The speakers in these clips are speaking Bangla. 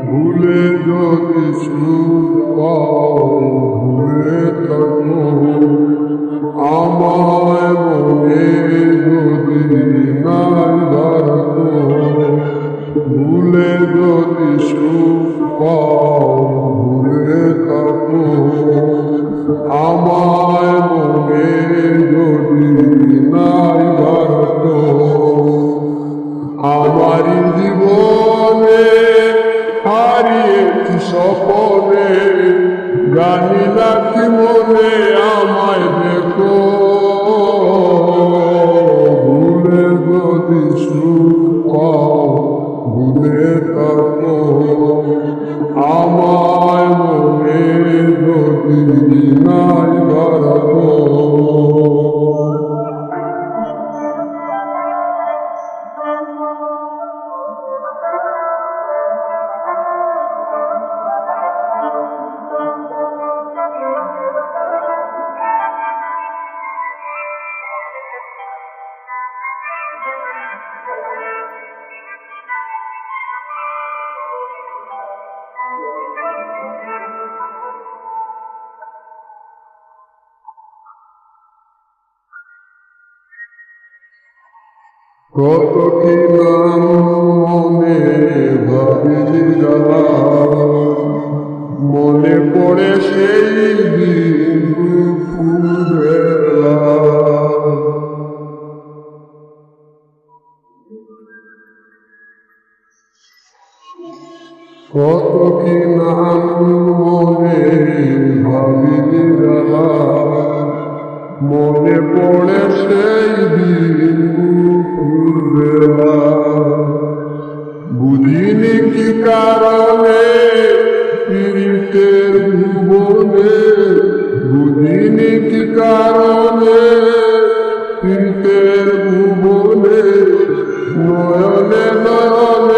ভুলে যদি ভুলে থাকো আমায় যদি ভুলে যদি ভুলে থাকো, আমায় মনে যদি নাই রাখো কত কি নাম মনে ভাবিলি জ্বালা মনে পড়ে সেই দিন। কত কি নাম মনে ভাবিলি জ্বালা মনে পড়ে সেই দিন বুঝিনি কি কারণে পীড়িতের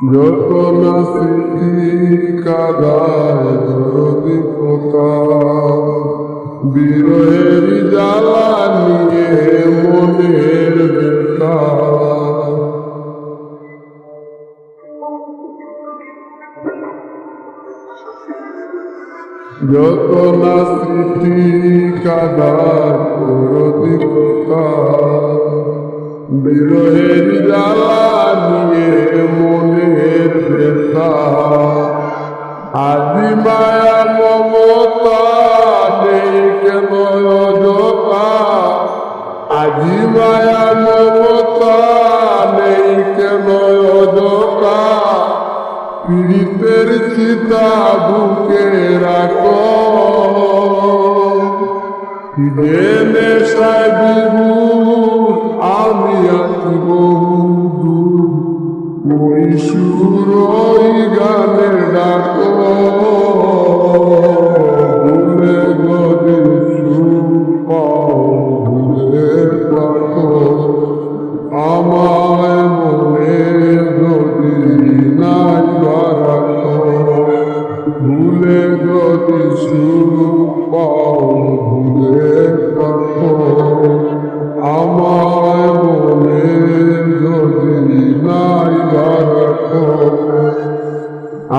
যত না স্মৃতি কাদায় দরদি পোতা বিরহের জ্বালা নিয়ে মনের বেতা যত না স্মৃতি কাদায় বিরহের জ্বালা নিয়ে ব্যথা আজি মায়া মমতা নেই কেন অযথা আজি মায়া মমতা নেই কেন পীড়িতের চিতা বুকে রাখো। নাই ভুলে যদি সুখ পাও ভুলে থাকো আমায় মনে যদি নাই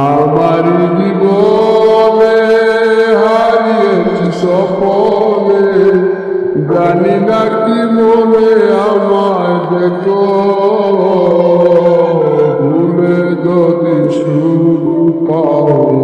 আমার জীবনে হারিয়েছি সপনে জানি না কি মনে আমায় দেখো ভুলে যদি সুখ পাও